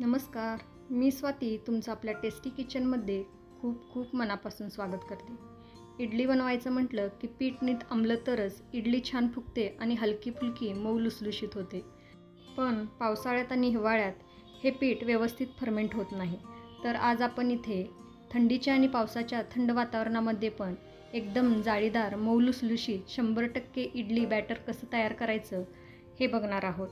नमस्कार मी स्वाती तुमचं आपल्या टेस्टी किचनमध्ये खूप खूप मनापासून स्वागत करते. इडली बनवायचं म्हटलं की पीठ नीट अंमलं तरच इडली छान फुगते आणि हलकी फुलकी मऊ लुसलुशीत होते. पण पावसाळ्यात आणि हिवाळ्यात हे पीठ व्यवस्थित फर्मेंट होत नाही. तर आज आपण इथे थंडीच्या आणि पावसाच्या थंड वातावरणामध्ये पण एकदम जाळीदार मऊ लुसलुशीत शंभर टक्के इडली बॅटर कसं तयार करायचं हे बघणार आहोत.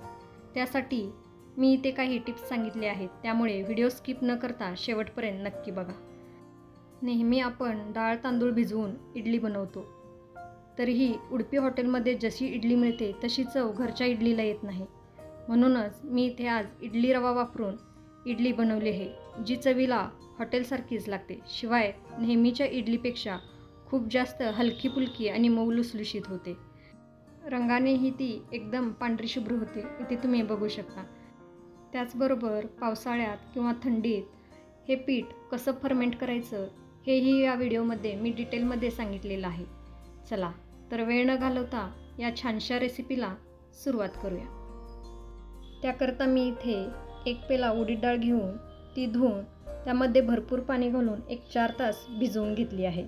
त्यासाठी मी इथे काही टिप्स सांगितले आहेत त्यामुळे व्हिडिओ स्किप न करता शेवटपर्यंत नक्की बघा. नेहमी आपण डाळ तांदूळ भिजवून इडली बनवतो. तरीही उडपी हॉटेलमध्ये जशी इडली मिळते तशी चव घरच्या इडलीला येत नाही. म्हणूनच मी इथे आज इडली रवा वापरून इडली बनवली आहे जी चवीला हॉटेलसारखीच लागते. शिवाय नेहमीच्या इडलीपेक्षा खूप जास्त हलकी फुलकी आणि मऊ लुसलुशीत होते. रंगानेही ती एकदम पांढरी शुभ्र होते इथे तुम्ही बघू शकता. त्याचबरोबर पावसाळ्यात किंवा थंडीत हे पीठ कसं फर्मेंट करायचं हेही या व्हिडिओमध्ये मी डिटेलमध्ये सांगितलेलं आहे. चला तर वेळ न घालवता या छानशा रेसिपीला सुरुवात करूया. त्याकरता मी इथे एक पेला उडीद डाळ घेऊन ती धुवून त्यामध्ये भरपूर पाणी घालून एक चार तास भिजवून घेतली आहे.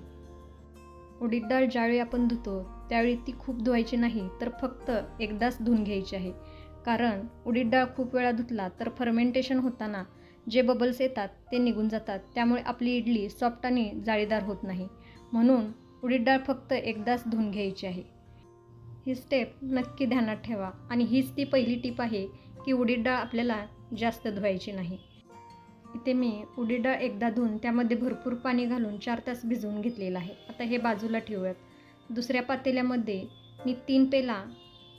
उडीद डाळ ज्यावेळी आपण धुतो त्यावेळी ती खूप धुवायची नाही तर फक्त एकदाच धुवून घ्यायची आहे. कारण उडीद डाळ खूप वेळा धुतला तर फर्मेंटेशन होताना जे बबल्स येतात ते निघून जातात. त्यामुळे आपली इडली सॉफ्ट आणि जाळीदार होत नाही. म्हणून उडीद डाळ फक्त एकदाच धुवून घ्यायची आहे. ही स्टेप नक्की ध्यानात ठेवा आणि हीच ती पहिली टीप आहे की उडीद डाळ आपल्याला जास्त धुवायची नाही. इथे मी उडीद डाळ एकदा धुवून त्यामध्ये भरपूर पाणी घालून चार तास भिजवून घेतलेलं आहे. आता हे बाजूला ठेवूयात. दुसऱ्या पातेल्यामध्ये मी तीन पेला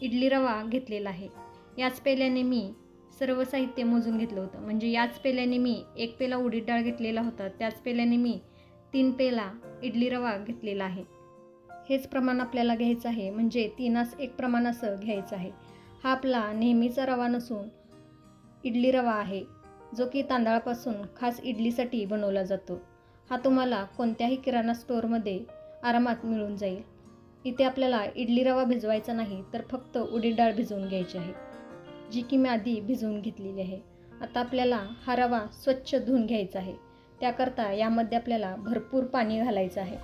इडली रवा घेतलेला आहे. याच पेल्याने मी सर्व साहित्य मोजून घेतलं होतं. म्हणजे याच पेल्याने मी एक पेला उडीद डाळ घेतलेला होता त्याच पेल्याने मी तीन पेला इडली रवा घेतलेला आहे. हेच प्रमाण आपल्याला घ्यायचं आहे. म्हणजे तीनास एक प्रमाण असं घ्यायचं आहे. हा आपला नेहमीचा रवा नसून इडली रवा आहे जो की तांदळापासून खास इडलीसाठी बनवला जातो. हा तुम्हाला कोणत्याही किराणा स्टोअरमध्ये आरामात मिळून जाईल. इथे आपल्याला इडली रवा भिजवायचा नाही तर फक्त उडीद डाळ भिजवून घ्यायची आहे. जी की मी आधी भिजवून घेतलेली आहे. आता आपल्याला हा रवा स्वच्छ धुवून घ्यायचा आहे. त्याकरता यामध्ये आपल्याला भरपूर पाणी घालायचं आहे.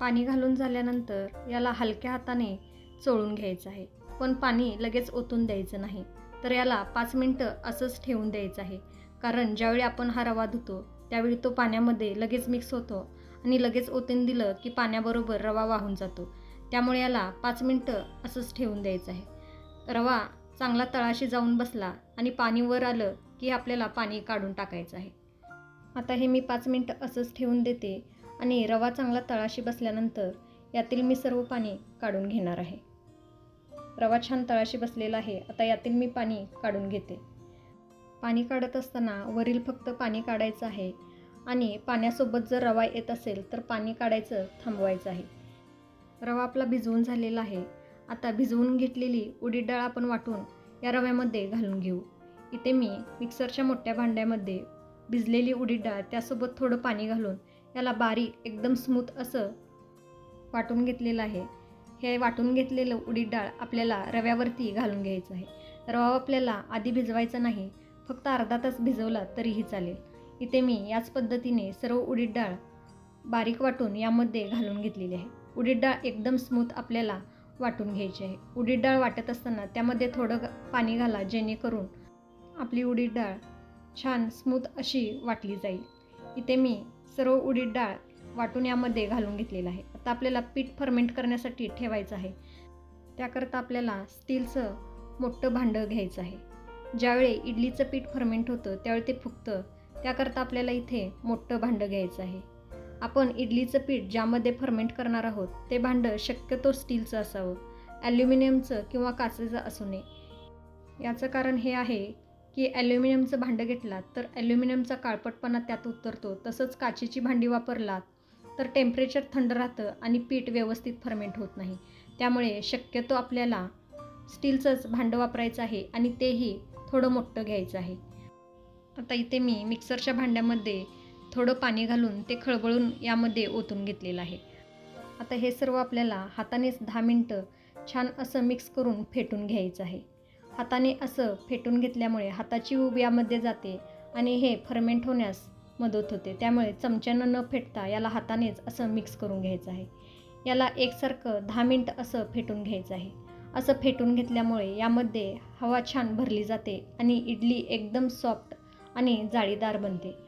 पाणी घालून झाल्यानंतर याला हलक्या हाताने चोळून घ्यायचं आहे. पण पाणी लगेच ओतून द्यायचं नाही. तर याला पाच मिनटं असंच ठेवून द्यायचं आहे. कारण ज्यावेळी आपण हा रवा धुतो त्यावेळी तो पाण्यामध्ये लगेच मिक्स होतो आणि लगेच ओतून दिलं की पाण्याबरोबर रवा वाहून जातो. त्यामुळे याला पाच मिनटं असंच ठेवून द्यायचं आहे. रवा चांगला तळाशी जाऊन बसला आणि पाणी वर आलं की आपल्याला पाणी काढून टाकायचं आहे. आता हे मी पाच मिनटं असंच ठेवून देते आणि रवा चांगला तळाशी बसल्यानंतर यातील मी सर्व पाणी काढून घेणार आहे. रवा छान तळाशी बसलेला आहे. आता यातील मी पाणी काढून घेते. पाणी काढत असताना वरील फक्त पाणी काढायचं आहे आणि पाण्यासोबत जर रवा येत असेल तर पाणी काढायचं थांबवायचं आहे. रवा आपला भिजवून झालेला आहे. आता भिजवून घेतलेली उडीद डाळ आपण वाटून या रव्यामध्ये घालून घेऊ. इथे मी मिक्सरच्या मोठ्या भांड्यामध्ये भिजलेली उडीद डाळ त्यासोबत थोडं पाणी घालून याला बारीक एकदम स्मूथ असं वाटून घेतलेलं आहे. हे वाटून घेतलेलं उडीद डाळ आपल्याला रव्यावरती घालून घ्यायचं आहे. रवा आपल्याला आधी भिजवायचा नाही फक्त अर्धा तास भिजवला तरीही चालेल. इथे मी याच पद्धतीने सर्व उडीद डाळ बारीक वाटून यामध्ये घालून घेतलेली आहे. उडीद डाळ एकदम स्मूथ आपल्याला वाटून घ्यायची आहे. उडीद डाळ वाटत असताना त्यामध्ये थोडं पाणी घाला जेणेकरून आपली उडीद डाळ छान स्मूथ अशी वाटली जाईल. इथे मी सर्व उडीद डाळ वाटून यामध्ये घालून घेतलेलं आहे. आता आपल्याला पीठ फर्मेंट करण्यासाठी ठेवायचं आहे. त्याकरता आपल्याला स्टीलचं मोठं भांडं घ्यायचं आहे. ज्यावेळी इडलीचं पीठ फर्मेंट होतं त्यावेळी ते फुगतं त्याकरता आपल्याला इथे मोठं भांडं घ्यायचं आहे. आपण इडलीचं पीठ ज्यामध्ये फर्मेंट करणार आहोत ते भांडं शक्यतो स्टीलचं असावं. ॲल्युमिनियमचं किंवा काचेचं असू नये. याचं कारण हे आहे की ॲल्युमिनियमचं भांडं घेतलात तर ॲल्युमिनियमचा काळपटपणा त्यात उतरतो. तसंच काचेची भांडी वापरलात तर टेम्परेचर थंड राहतं आणि पीठ व्यवस्थित फर्मेंट होत नाही. त्यामुळे शक्यतो आपल्याला स्टीलचंच भांडं वापरायचं आहे आणि तेही थोडं मोठं घ्यायचं आहे. आता इथे मी मिक्सरच्या भांड्यामध्ये थोडं पाणी घालून ते खळबळून यामध्ये ओतून घेतलेलं आहे. आता हे सर्व आपल्याला हातानेच दहा मिनटं छान असं मिक्स करून फेटून घ्यायचं आहे. हाताने असं फेटून घेतल्यामुळे हाताची उब यामध्ये जाते आणि हे फर्मेंट होण्यास मदत होते. त्यामुळे चमच्यानं न फेटता याला हातानेच असं मिक्स करून घ्यायचं आहे. याला एकसारखं दहा मिनटं असं फेटून घ्यायचं आहे. असं फेटून घेतल्यामुळे यामध्ये हवा छान भरली जाते आणि इडली एकदम सॉफ्ट आणि जाळीदार बनते.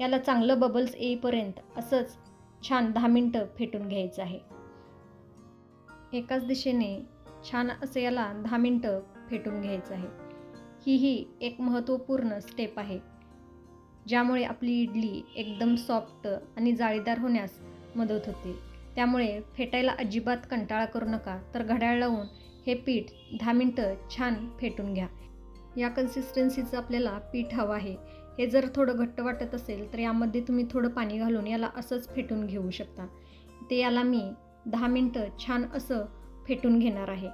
याला चांगलं बबल्स येईपर्यंत असंच छान दहा मिनटं फेटून घ्यायचं आहे. एकाच दिशेने छान असं याला दहा मिनटं फेटून घ्यायचं आहे. ही ही एक महत्त्वपूर्ण स्टेप आहे. ज्यामुळे आपली इडली एकदम सॉफ्ट आणि जाळीदार होण्यास मदत होते. त्यामुळे फेटायला अजिबात कंटाळा करू नका तर घड्याळ लावून हे पीठ दहा मिनटं छान फेटून घ्या. या कन्सिस्टन्सीचं आपल्याला पीठ हवं आहे. हे जर थोडं घट्ट वाटत असेल तर यामध्ये तुम्ही थोडं पाणी घालून याला असंच फेटून घेऊ शकता. ते याला मी दहा मिनटं छान असं फेटून घेणार आहे.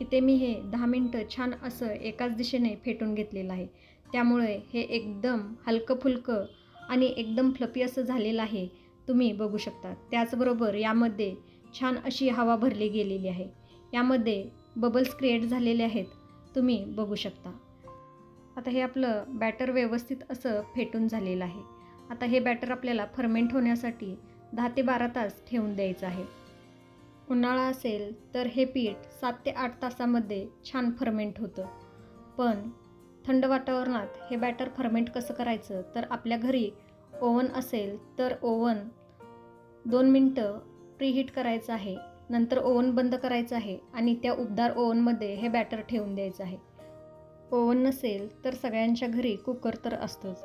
इथे मी हे दहा मिनटं छान असं एकाच दिशेने फेटून घेतलेलं आहे. त्यामुळे हे एकदम हलकं फुलकं आणि एकदम फ्लपी असं झालेलं आहे तुम्ही बघू शकता. त्याचबरोबर यामध्ये छान अशी हवा भरली गेलेली आहे. यामध्ये बबल्स क्रिएट झालेले आहेत तुम्ही बघू शकता. आता हे आपलं बॅटर व्यवस्थित असं फेटून झालेलं आहे. आता हे बॅटर आपल्याला फर्मेंट होण्यासाठी दहा ते बारा तास ठेवून द्यायचं आहे. उन्हाळा असेल तर हे पीठ सात ते आठ तासामध्ये छान फर्मेंट होतं. पण थंड वातावरणात हे बॅटर फर्मेंट कसं करायचं? तर आपल्या घरी ओव्हन असेल तर ओव्हन दोन मिनटं प्रीहीट करायचं आहे. नंतर ओवन बंद करायचं आहे आणि त्या उबदार ओवनमध्ये हे बॅटर ठेवून द्यायचं आहे. ओवन नसेल तर सगळ्यांच्या घरी कुकर तर असतोच.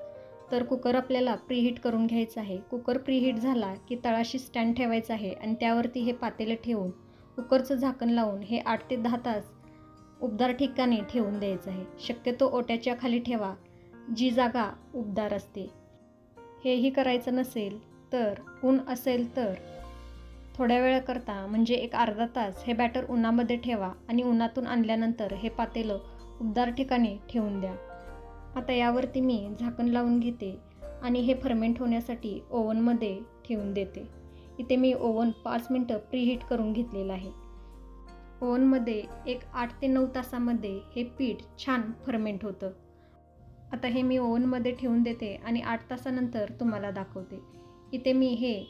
तर कुकर आपल्याला प्रीहीट करून घ्यायचं आहे. कुकर प्रीहीट झाला की तळाशी स्टँड ठेवायचा आहे आणि त्यावरती हे पातेलं ठेवून कुकरचं झाकण लावून हे आठ ते दहा तास उबदार ठिकाणी ठेवून द्यायचं आहे. शक्यतो ओट्याच्या खाली ठेवा जी जागा उबदार असते. हेही करायचं नसेल तर ऊन असेल तर. थोड्या वेळाकरता म्हणजे एक अर्धा तास हे बॅटर उन्हामध्ये ठेवा आणि उन्हातून आणल्यानंतर हे पातेलं उबदार ठिकाणी ठेवून द्या. आता यावरती मी झाकण लावून घेते आणि हे फर्मेंट होण्यासाठी ओव्हनमध्ये ठेवून देते. इथे मी ओव्हन पाच मिनटं प्रीहीट करून घेतलेलं आहे. ओव्हनमध्ये एक आठ ते नऊ तासामध्ये हे पीठ छान फर्मेंट होतं. आता हे मी ओव्हनमध्ये ठेवून देते आणि आठ तासानंतर तुम्हाला दाखवते. इथे मी हे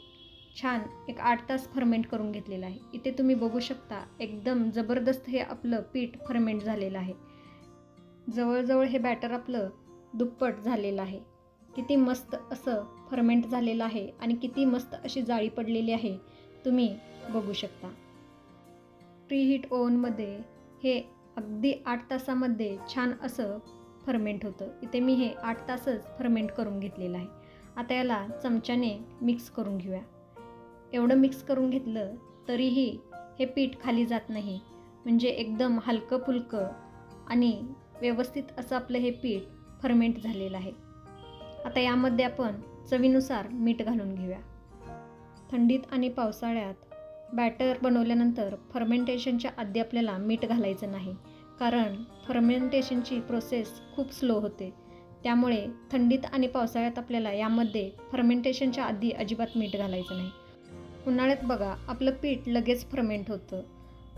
छान एक आठ तास फर्मेंट करून घेतलेलं आहे. इथे तुम्ही बघू शकता एकदम जबरदस्त हे आपलं पीठ फर्मेंट झालेलं आहे. जवळजवळ हे बॅटर आपलं दुप्पट झालेलं आहे. किती मस्त असं फर्मेंट झालेलं आहे आणि किती मस्त अशी जाळी पडलेली आहे तुम्ही बघू शकता. प्रीहीट ओव्हनमध्ये हे अगदी आठ तासामध्ये छान असं फर्मेंट होतं. इथे मी हे आठ तासच फर्मेंट करून घेतलेलं आहे. आता याला चमच्याने मिक्स करून घेऊया. एवढं मिक्स करून घेतलं तरीही हे पीठ खाली जात नाही. म्हणजे एकदम हलकं फुलकं आणि व्यवस्थित असं आपलं हे पीठ फर्मेंट झालेलं आहे. आता यामध्ये आपण चवीनुसार मीठ घालून घेऊया. थंडीत आणि पावसाळ्यात बॅटर बनवल्यानंतर फर्मेंटेशनच्या आधी आपल्याला मीठ घालायचं नाही कारण फर्मेंटेशनची प्रोसेस खूप स्लो होते. त्यामुळे थंडीत आणि पावसाळ्यात आपल्याला यामध्ये फर्मेंटेशनच्या आधी अजिबात मीठ घालायचं नाही. उन्हाळ्यात बघा आपलं पीठ लगेच फर्मेंट होतं.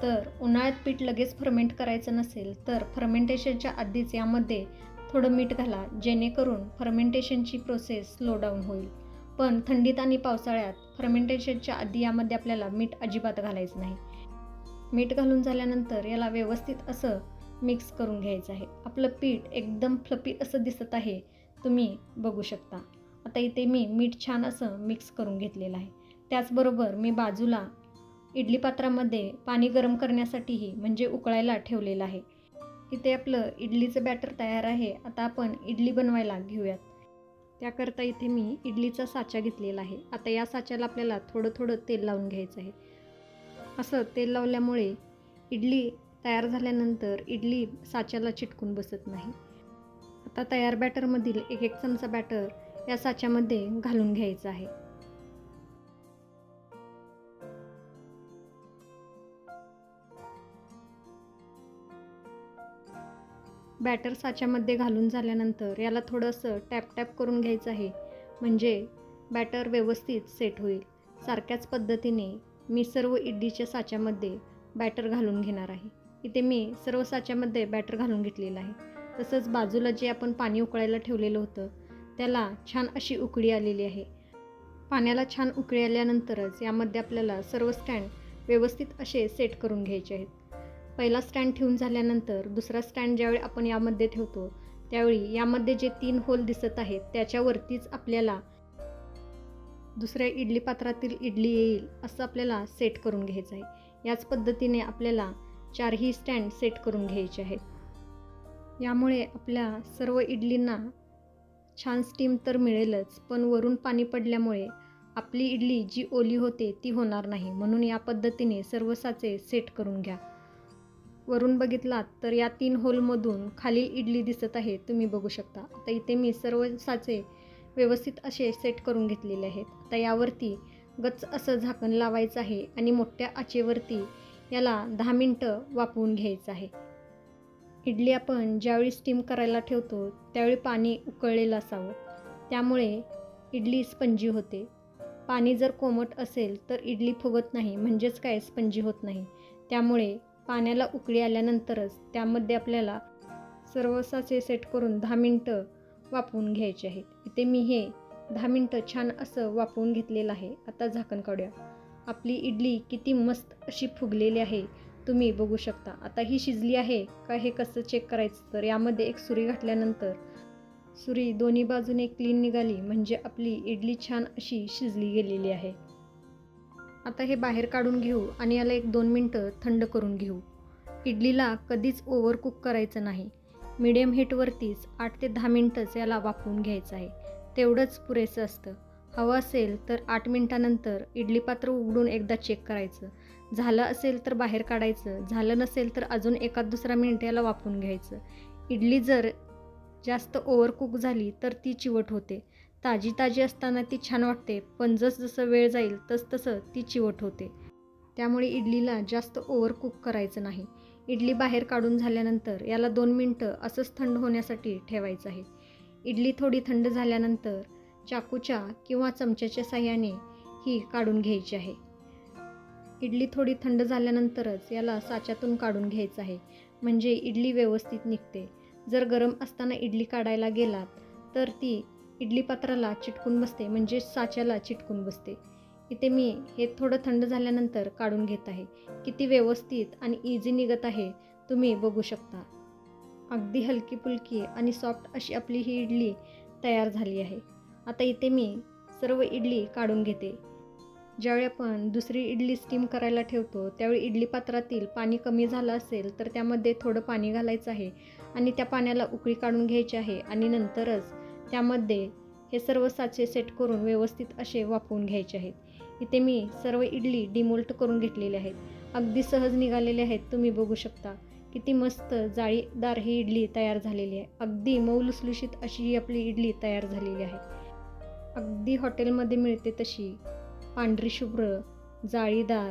तर उन्हाळ्यात पीठ लगेच फर्मेंट करायचं नसेल तर फर्मेंटेशनच्या आधीच यामध्ये थोडं मीठ घाला जेणेकरून फर्मेंटेशनची प्रोसेस स्लो डाऊन होईल. पण थंडीत आणि पावसाळ्यात फर्मेंटेशनच्या आधी यामध्ये आपल्याला मीठ अजिबात घालायचं नाही. मीठ घालून झाल्यानंतर याला व्यवस्थित असं मिक्स करून घ्यायचं आहे. आपलं पीठ एकदम फ्लपी असं दिसत आहे तुम्ही बघू शकता. आता इथे मी मीठ छान असं मिक्स करून घेतलेलं आहे. त्याचबरोबर मी बाजूला इडली पात्रामध्ये पाणी गरम करण्यासाठीही म्हणजे उकळायला ठेवलेलं आहे. इथे आपलं इडलीचं बॅटर तयार आहे आता आपण इडली बनवायला घेऊयात. त्याकरता इथे मी इडलीचा साचा घेतलेला आहे. आता या साच्याला आपल्याला थोडं थोडं तेल लावून घ्यायचं आहे. असं तेल लावल्यामुळे इडली तयार झाल्यानंतर इडली साच्याला चिटकून बसत नाही. आता तयार बॅटरमधील एक एक चमचा बॅटर या साच्यामध्ये घालून घ्यायचं आहे. बॅटर साच्यामध्ये घालून झाल्यानंतर याला थोडंसं टॅप टॅप करून घ्यायचं आहे. म्हणजे बॅटर व्यवस्थित सेट होईल. सारख्याच पद्धतीने मी सर्व इडलीच्या साच्यामध्ये बॅटर घालून घेणार आहे. इथे मी सर्व साच्यामध्ये बॅटर घालून घेतलेलं आहे. तसंच बाजूला जे आपण पाणी उकळायला ठेवलेलं होतं त्याला छान अशी उकळी आलेली आहे. पाण्याला छान उकळी आल्यानंतरच यामध्ये आपल्याला सर्व स्टँड व्यवस्थित असे सेट करून घ्यायचे आहेत. पहिला स्टँड ठेवून झाल्यानंतर दुसरा स्टँड ज्यावेळी आपण यामध्ये ठेवतो त्यावेळी यामध्ये जे तीन होल दिसत आहेत त्याच्यावरतीच आपल्याला दुसऱ्या इडली पात्रातील इडली येईल असं आपल्याला सेट करून घ्यायचं आहे. याच पद्धतीने आपल्याला चारही स्टँड सेट करून घ्यायचे आहेत. यामुळे आपल्या सर्व इडलींना छान स्टीम तर मिळेलच पण वरून पाणी पडल्यामुळे आपली इडली जी ओली होते ती होणार नाही. म्हणून या पद्धतीने सर्व साचे सेट करून घ्या. वरून बघितलात तर या तीन होलमधून खाली इडली दिसत आहे तुम्ही बघू शकता. आता इथे मी सर्व साचे व्यवस्थित असे सेट करून घेतलेले आहेत. आता यावरती गच्च असं झाकण लावायचं आहे आणि मोठ्या आचेवरती याला दहा मिनटं वापरून घ्यायचं आहे. इडली आपण ज्यावेळी स्टीम करायला ठेवतो त्यावेळी पाणी उकळलेलं असावं. त्यामुळे इडली स्पंजी होते. पाणी जर कोमट असेल तर इडली फुगत नाही म्हणजेच काय स्पंजी होत नाही. त्यामुळे पाण्याला उकळी आल्यानंतरच त्यामध्ये आपल्याला सर्व साचे सेट करून दहा मिनटं वापरून घ्यायचे आहेत. इथे मी हे दहा मिनटं छान असं वापरून घेतलेलं आहे. आता झाकण काढूया. आपली इडली किती मस्त अशी फुगलेली आहे. तुम्ही बघू शकता. आता ही शिजली आहे का हे कसं चेक करायचं? तर यामध्ये एक सुरी घातल्यानंतर सुरी दोन्ही बाजूने क्लीन निघाली. म्हणजे आपली इडली छान अशी शिजली गेलेली आहे. आता हे बाहेर काढून घेऊ आणि याला एक दोन मिनटं थंड करून घेऊ. इडलीला कधीच ओव्हरकुक करायचं नाही. मीडियम हीटवरतीच आठ ते दहा मिनटंच याला वापरून घ्यायचं आहे. तेवढंच पुरेसं असतं. हवं असेल तर आठ मिनटानंतर इडली पात्र उघडून एकदा चेक करायचं. झालं असेल तर बाहेर काढायचं. झालं नसेल तर अजून एकाद दुसरा मिनिट याला वापरून घ्यायचं. इडली जर जास्त ओव्हरकुक झाली तर ती चिवट होते. ताजी ताजी असताना ती छान वाटते पण जसं वेळ जाईल तस तसं ती चिवट होते. त्यामुळे इडलीला जास्त ओव्हर कुक करायचं नाही. इडली बाहेर काढून झाल्यानंतर याला दोन मिनटं असंच थंड होण्यासाठी ठेवायचं आहे. इडली थोडी थंड झाल्यानंतर चाकूच्या किंवा चमच्याच्या साह्याने ही काढून घ्यायची आहे. इडली थोडी थंड झाल्यानंतरच याला साच्यातून काढून घ्यायचं आहे. म्हणजे इडली व्यवस्थित निघते. जर गरम असताना इडली काढायला गेलात तर ती इडली पात्राला चिटकून बसते म्हणजे साच्याला चिटकून बसते. इथे मी हे थोडं थंड झाल्यानंतर काढून घेत आहे. किती व्यवस्थित आणि इझी निघत आहे तुम्ही बघू शकता. अगदी हलकी फुलकी आणि सॉफ्ट अशी आपली ही इडली तयार झाली आहे. आता इथे मी सर्व इडली काढून घेते. ज्यावेळी आपण दुसरी इडली स्टीम करायला ठेवतो त्यावेळी इडली पात्रातील पाणी कमी झालं असेल तर त्यामध्ये थोडं पाणी घालायचं आहे आणि त्या पाण्याला उकळी काढून घ्यायची आहे आणि नंतरच त्यामध्ये हे सर्व साचे सेट करून व्यवस्थित असे वापरून घ्यायचे आहेत. इथे मी सर्व इडली डिमोल्ट करून घेतलेले आहेत. अगदी सहज निघालेले आहेत तुम्ही बघू शकता. किती मस्त जाळीदार ही इडली तयार झालेली आहे. अगदी मऊ लुसलुशीत अशी ही आपली इडली तयार झालेली आहे. अगदी हॉटेलमध्ये मिळते तशी पांढरी शुभ्र जाळीदार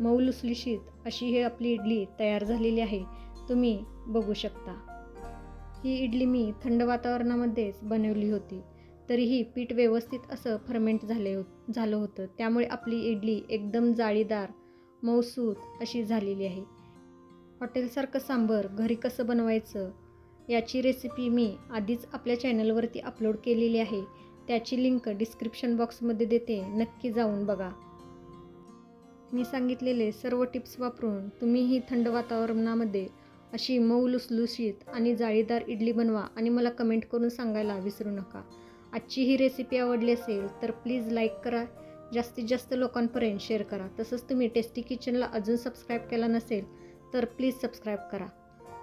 मऊ लुसलुशीत अशी ही आपली इडली तयार झालेली आहे. तुम्ही बघू शकता. ही इडली मी थंड वातावरणामध्येच बनवली होती. तरीही पीठ व्यवस्थित असं फर्मेंट झाले हो झालं होतं. त्यामुळे आपली इडली एकदम जाळीदार मऊसूत अशी झालेली आहे. हॉटेलसारखं सांबर घरी कसं बनवायचं याची रेसिपी मी आधीच आपल्या चॅनलवरती अपलोड केलेली आहे. त्याची लिंक डिस्क्रिप्शन बॉक्समध्ये देते नक्की जाऊन बघा. मी सांगितलेले सर्व टिप्स वापरून तुम्हीही थंड वातावरणामध्ये अशी मऊ लुसलुशीत आणि जाळीदार इडली बनवा आणि मला कमेंट करून सांगायला विसरू नका. आजची ही रेसिपी आवडली असेल तर प्लीज लाईक करा. जास्तीत जास्त लोकांपर्यंत शेअर करा. तसंच तुम्ही टेस्टी किचनला अजून सबस्क्राईब केला नसेल तर प्लीज सबस्क्राईब करा.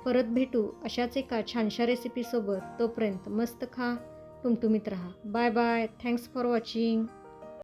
परत भेटू अशाच एका छानशा रेसिपीसोबत तोपर्यंत मस्त खा टुमटुमीत राहा. Bye bye thanks for watching